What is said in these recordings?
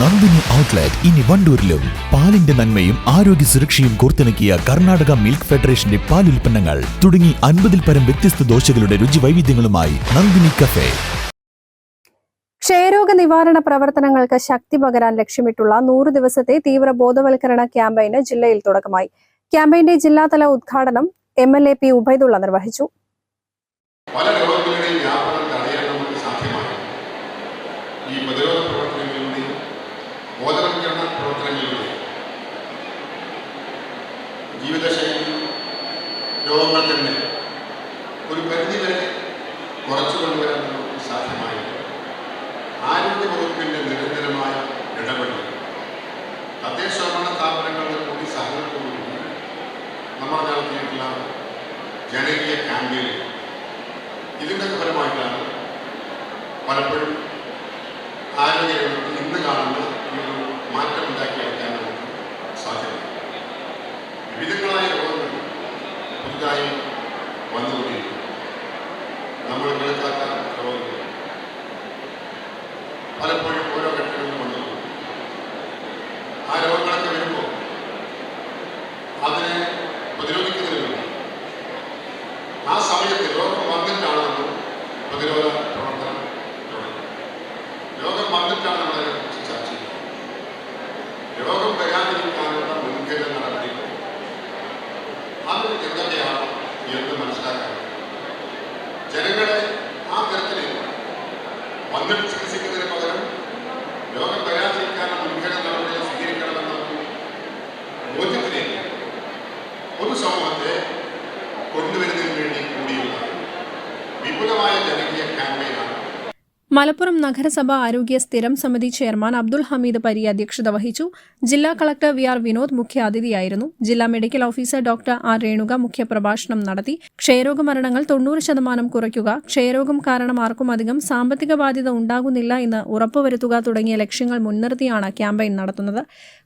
Nandini outlet ഇനി വണ്ടൂരിലും. പാലിന്റെ നന്മയും ആരോഗ്യ സുരക്ഷയും കോർത്തിണക്കിയ കർണാടക മിൽക്ക് ഫെഡറേഷന്റെ പാൽ ഉൽപ്പന്നങ്ങൾ തുടങ്ങി അൻപതിൽ പരം വ്യത്യസ്ത ദോശകളുടെ രുചി വൈവിധ്യങ്ങളുമായി നന്ദിനി കഫേ. ക്ഷയരോഗ നിവാരണ പ്രവർത്തനങ്ങൾക്ക് ശക്തി പകരാൻ ലക്ഷ്യമിട്ടുള്ള നൂറ് ദിവസത്തെ തീവ്ര ബോധവൽക്കരണ ക്യാമ്പയിന് ജില്ലയിൽ തുടക്കമായി. ക്യാമ്പയിന്റെ ജില്ലാതല ഉദ്ഘാടനം M L A P Ubaidullah നിർവഹിച്ചു. പല രോഗങ്ങളുടെയും വ്യാപനം തടയാൻ നമുക്ക് സാധ്യമാണ് ഈ പ്രതിരോധ പ്രവർത്തനങ്ങളിലൂടെയും ബോധവൽക്കരണ പ്രവർത്തനങ്ങളിലൂടെയും ജീവിതശൈലി രോഗങ്ങൾ തന്നെ ഒരു പരിധി വരെ കുറച്ചു കൊണ്ടുവരാൻ നമുക്ക് സാധ്യമായി ആരോഗ്യ വകുപ്പിന്റെ നിരന്തരമായ ഇടപെടൽ തദ്ദേശഭരണ സ്ഥാപനങ്ങളുടെ കൂടി സഹകരണത്തോടുകൂടി നമ്മൾ നടത്തിയിട്ടുള്ള ജനകീയ ക്യാമ്പയിനുകൾ ഇതിന്റെ ഫലമായിട്ടാണ് പലപ്പോഴും ആരോഗ്യരംഗത്ത് ഇന്ന് കാണുന്ന ഈ ഒരു മാറ്റം ഉണ്ടാക്കിയെടുക്കാൻ നമുക്ക് സാധ്യത വിവിധങ്ങളായ രോഗങ്ങൾ പുതുതായി വന്നുകൊണ്ടിരിക്കുന്നു നമ്മൾ കേൾക്കാത്ത രോഗങ്ങൾ പലപ്പോഴും ഓരോ ഘട്ടങ്ങളിലും വന്നു ആ രോഗങ്ങളൊക്കെ വരുമ്പോൾ അതിനെ പ്രതിരോധിക്കുന്നതിന് ആ സമയത്ത് രോഗം വന്നിട്ടാണ് നമ്മൾ പ്രതിരോധ വന്നിട്ട് ചികിത്സിക്കുന്നതിന് പകരം രോഗം വരാതിരിക്കാനുള്ള മുൻകരുതൽ നടപടികൾ സ്വീകരിക്കണമെന്ന ബോധ്യത്തിലേക്ക് പൊതുസമൂഹത്തെ കൊണ്ടുവരുന്നതിന് വേണ്ടി കൂടിയുള്ള വിപുലമായ ജനകീയ ക്യാമ്പയിനാണ് മലപ്പുറം നഗരസഭ ആരോഗ്യ സ്ഥിരം സമിതി ചെയർമാൻ അബ്ദുൽ ഹമീദ് പരി അധ്യക്ഷത വഹിച്ചു. ജില്ലാ കളക്ടർ വി ആർ വിനോദ് മുഖ്യ അതിഥിയായിരുന്നു ജില്ലാ medical officer doctor R Renuka മുഖ്യപ്രഭാഷണം നടത്തി. ക്ഷയരോഗ മരണങ്ങൾ തൊണ്ണൂറ് ശതമാനം കുറയ്ക്കുക. ക്ഷയരോഗം കാരണം ആർക്കും അധികം സാമ്പത്തിക ബാധ്യത ഉണ്ടാകുന്നില്ല എന്ന് ഉറപ്പുവരുത്തുക തുടങ്ങിയ ലക്ഷ്യങ്ങൾ മുൻനിർത്തിയാണ് ക്യാമ്പയിൻ നടത്തുന്നത്.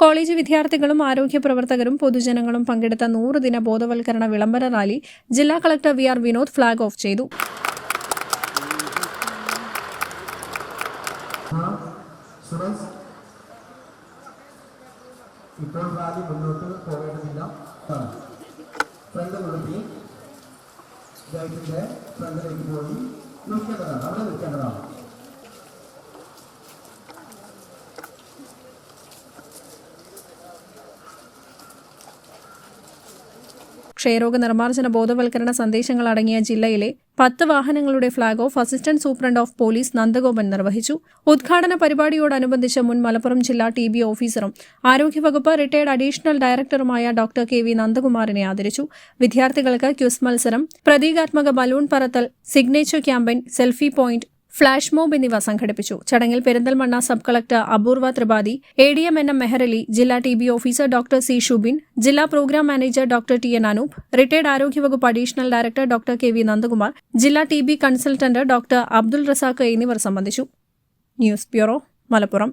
കോളേജ് വിദ്യാർത്ഥികളും ആരോഗ്യ പ്രവർത്തകരും പൊതുജനങ്ങളും പങ്കെടുത്ത നൂറ് ദിന ബോധവൽക്കരണ വിളംബര റാലി ജില്ലാ collector V R Vinod flag off ചെയ്തു. സുരേഷ് ഇപ്പോൾ റാലി മുന്നോട്ട് പോകേണ്ടതില്ല. ഫ്രണ്ട് നിർത്തി ഗൈഡിന്റെ ഫ്രണ്ടിലേക്ക് പോയി. നിൽക്കേണ്ടതാണ് അവിടെ നിൽക്കേണ്ടതാണ്. ക്ഷയരോഗ നിർമ്മാർജന ബോധവൽക്കരണ സന്ദേശങ്ങൾ അടങ്ങിയ ജില്ലയിലെ പത്ത് വാഹനങ്ങളുടെ flag off assistant superintendent of police Nandagopan നിർവഹിച്ചു. ഉദ്ഘാടന പരിപാടിയോടനുബന്ധിച്ച് മുൻ മലപ്പുറം ജില്ലാ ടി ബി ഓഫീസറും ആരോഗ്യവകുപ്പ് റിട്ടയർഡ് അഡീഷണൽ ഡയറക്ടറുമായ ഡോക്ടർ കെ വി നന്ദകുമാറിനെ ആദരിച്ചു. വിദ്യാർത്ഥികൾക്ക് ക്യൂസ് മത്സരം പ്രതീകാത്മക balloon പറത്തൽ signature campaign selfie point flash mob എന്നിവ സംഘടിപ്പിച്ചു. ചടങ്ങിൽ Perinthalmanna sub collector Apoorva Tripathi A D M N M Meharali ജില്ലാ T B officer doctor C Shubin ജില്ലാ programme manager doctor T N Anoop retired ആരോഗ്യവകുപ്പ് additional director doctor K V Nandakumar ജില്ലാ T B consultant doctor Abdul Razak എന്നിവർ സംബന്ധിച്ചു. News bureau Malappuram.